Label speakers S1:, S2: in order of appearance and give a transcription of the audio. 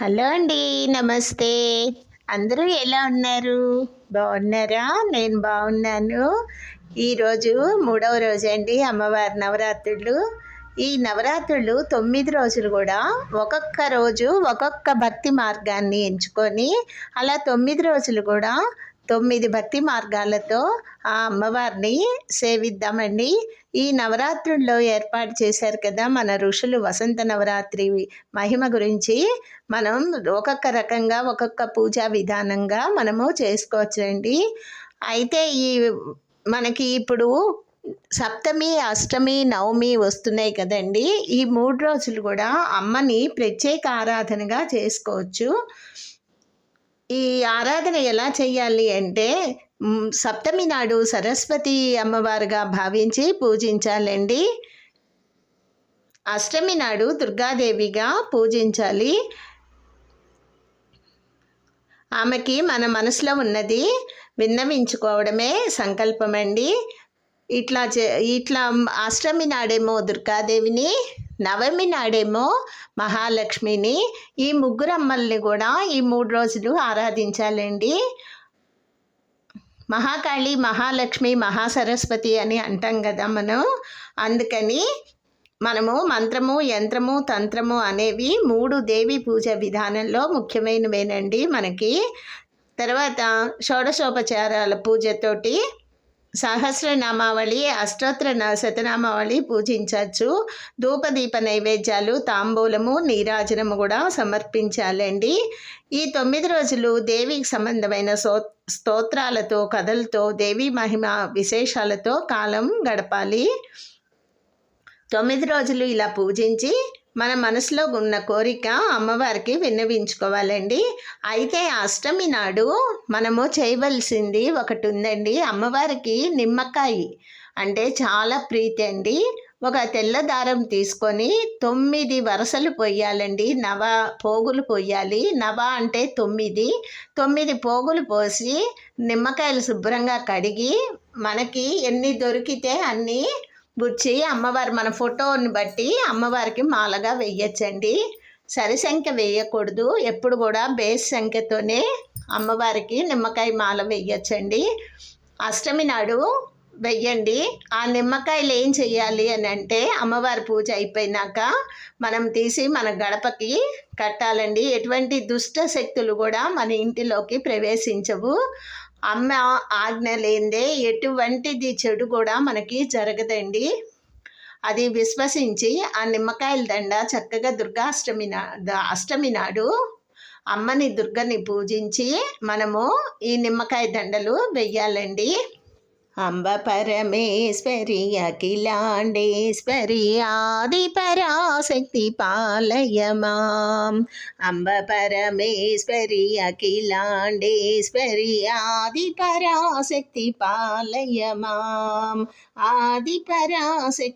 S1: Hello అండి నమస్తే. అందరూ ఎలా ఉన్నారు? బాగున్నారా? నేను బాగున్నాను. ఈరోజు మూడవ రోజు అండి అమ్మవారి నవరాత్రులు. ఈ నవరాత్రులు తొమ్మిది రోజులు కూడా ఒక్కొక్క రోజు ఒక్కొక్క భక్తి మార్గాన్ని ఎంచుకొని అలా తొమ్మిది రోజులు కూడా తొమ్మిది భక్తి మార్గాలతో ఆ అమ్మవారిని సేవిద్దామండి. ఈ నవరాత్రుల్లో ఏర్పాటు చేశారు కదా మన ఋషులు వసంత నవరాత్రి మహిమ గురించి. మనం ఒక్కొక్క రకంగా ఒక్కొక్క పూజా విధానంగా మనము చేసుకోవచ్చండి. అయితే ఈ మనకి ఇప్పుడు సప్తమి అష్టమి నవమి వస్తున్నాయి కదండి. ఈ మూడు రోజులు కూడా అమ్మని ప్రత్యేక ఆరాధనగా చేసుకోవచ్చు. ఈ ఆరాధన ఎలా చేయాలి అంటే సప్తమి నాడు సరస్వతి అమ్మవారుగా భావించి పూజించాలండి. అష్టమి నాడు దుర్గాదేవిగా పూజించాలి. ఆమెకి మన మనసులో ఉన్నది విన్నవించుకోవడమే సంకల్పం అండి ఇట్లా చే ఇట్లా అష్టమి నాడేమో దుర్గాదేవిని నవమి నాడేమో మహాలక్ష్మిని. ఈ ముగ్గురు అమ్మల్ని కూడా ఈ మూడు రోజులు ఆరాధించాలండి. మహాకాళి మహాలక్ష్మి మహాసరస్వతి అని అంటాం కదా మనం. అందుకని మనము మంత్రము యంత్రము తంత్రము అనేవి మూడు దేవి పూజ విధానంలో ముఖ్యమైనవేనండి మనకి. తర్వాత షోడశోపచారాల పూజతోటి సహస్రనామావళి అష్టోత్తర శతనామావళి పూజించవచ్చు ధూపదీప నైవేద్యాలు తాంబూలము నీరాజనము కూడా సమర్పించాలండి. ఈ తొమ్మిది రోజులు దేవికి సంబంధమైన సో స్తోత్రాలతో కథలతో దేవి మహిమ విశేషాలతో కాలం గడపాలి. తొమ్మిది రోజులు ఇలా పూజించి మన మనసులో ఉన్న కోరిక అమ్మవారికి విన్నవించుకోవాలండి. అయితే అష్టమి నాడు మనము చేయవలసింది ఒకటి ఉందండి అమ్మవారికి నిమ్మకాయ అంటే చాలా ప్రీతి అండి ఒక తెల్ల దారం తీసుకొని తొమ్మిది వరసలు పోయాలండి. నవ పోగులు పోయాలి. నవ అంటే తొమ్మిది. తొమ్మిది పోగులు పోసి నిమ్మకాయలు శుభ్రంగా కడిగి మనకి ఎన్ని దొరికితే అన్నీ గుచ్చి అమ్మవారు మన ఫోటోని బట్టి అమ్మవారికి మాలగా వేయచ్చండి. సరి సంఖ్య వేయకూడదు. ఎప్పుడు కూడా బేస్ సంఖ్యతోనే అమ్మవారికి నిమ్మకాయ మాల వేయచ్చండి. అష్టమి నాడు వెయ్యండి. ఆ నిమ్మకాయలు ఏం చేయాలి అని అంటే అమ్మవారి పూజ అయిపోయినాక మనం తీసి మన గడపకి కట్టాలండి. ఎటువంటి దుష్ట శక్తులు కూడా మన ఇంటిలోకి ప్రవేశించవు. అమ్మ ఆజ్ఞ లేదే ఎటువంటిది చెడు కూడా మనకి జరగదండి. అది విశ్వసించి ఆ నిమ్మకాయల దండ చక్కగా దుర్గాష్టమి నా అష్టమి నాడు అమ్మని దుర్గని పూజించి మనము ఈ నిమ్మకాయ దండలు వెయ్యాలండి. అంబ పరమేశ్వరి అఖిలాండేశ్వరి ఆది పరాశక్తి పాలయమాం అంబ పరమేశ్వరి అఖిలాండేశ్వరి ఆది పరాశక్తి పాలయమాం ఆది పరాశక్తి